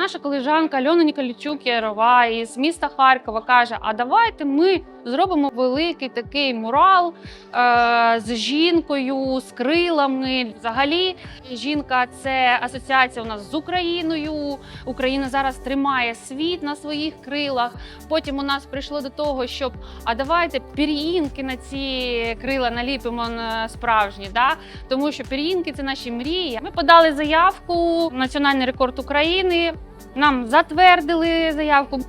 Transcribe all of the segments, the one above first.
наша колежанка Альона Ніколічук Ярова із міста Харкова каже: А давайте ми зробимо великий такий мурал е, з жінкою, з крилами. Взагалі, жінка це асоціація у нас з Україною. Україна зараз тримає світ на своїх крилах. Потім у нас прийшло до того, щоб а давайте пір'їнки на ці крила наліпимо на справжні. Да? Тому що пір'їнки це наші мрії. Ми подали заявку національний рекорд України. Нам затвердили заявку.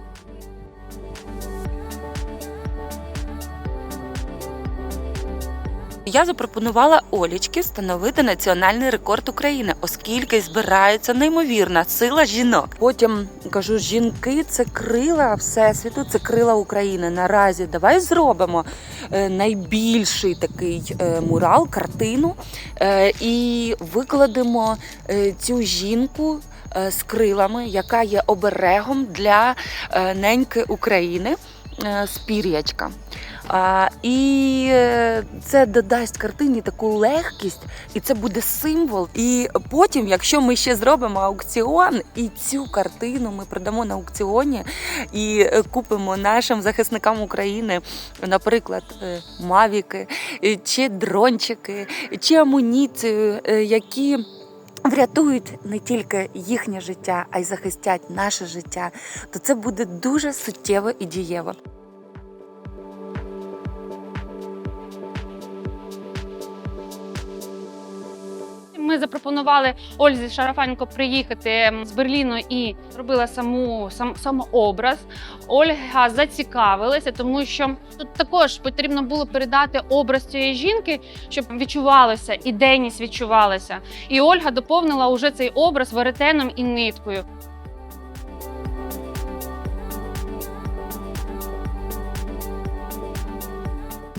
Я запропонувала Олічки встановити національний рекорд України, оскільки збирається неймовірна сила жінок. Потім кажу: жінки це крила всесвіту, це крила України. Наразі давай зробимо е, найбільший такий е, мурал, картину е, і викладемо цю жінку. З крилами, яка є оберегом для неньки України е, з пір'ячка. А, і е, це додасть картині таку легкість, і це буде символ. І потім, якщо ми ще зробимо аукціон, і цю картину ми продамо на аукціоні і е, купимо нашим захисникам України, наприклад, е, мавіки, чи дрончики, чи амуніцію, які. Врятують не тільки їхнє життя, а й захистять наше життя, то це буде дуже суттєво і дієво. Ми запропонували Ользі Шарафанко приїхати з Берліну і зробила саму сам самообраз. Ольга зацікавилася, тому що тут також потрібно було передати образ цієї жінки, щоб відчувалося, ідейність відчувалася. І Ольга доповнила уже цей образ веретеном і ниткою.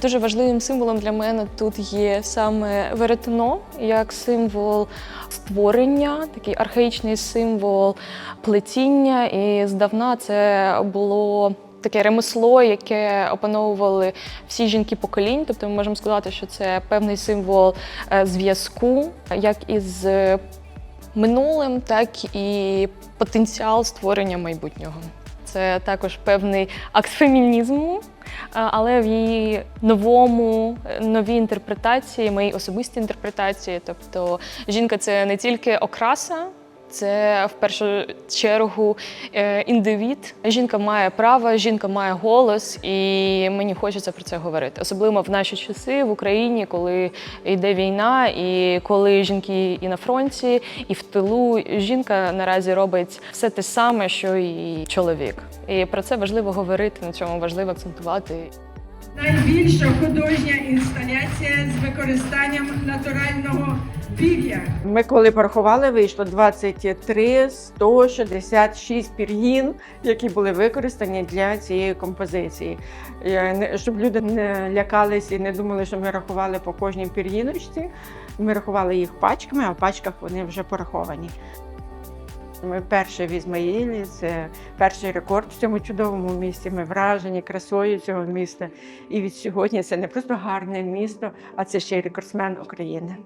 Дуже важливим символом для мене тут є саме веретено як символ створення, такий архаїчний символ плетіння. І здавна це було таке ремесло, яке опановували всі жінки поколінь. Тобто ми можемо сказати, що це певний символ е, зв'язку, як із минулим, так і потенціал створення майбутнього. Це також певний акт фемінізму, але в її новому, е, новій інтерпретації, моїй особистій інтерпретації. Тобто жінка це не тільки окраса, це в першу чергу е, індивід. Жінка має право, жінка має голос, і мені хочеться про це говорити. Особливо в наші часи в Україні, коли йде війна, і коли жінки і на фронті, і в тилу. Жінка наразі робить все те саме, що і чоловік. І про це важливо говорити. На цьому важливо акцентувати. Найбільша художня інсталяція з використанням натурального пір'я. Ми коли порахували, вийшло 23 166 пір'їн, які були використані для цієї композиції. Щоб люди не лякались і не думали, що ми рахували по кожній пір'їночці. Ми рахували їх пачками, а в пачках вони вже пораховані. Ми перші в Ізмаїлі, це перший рекорд в цьому чудовому місті. Ми вражені красою цього міста. І від сьогодні це не просто гарне місто, а це ще й рекордсмен України.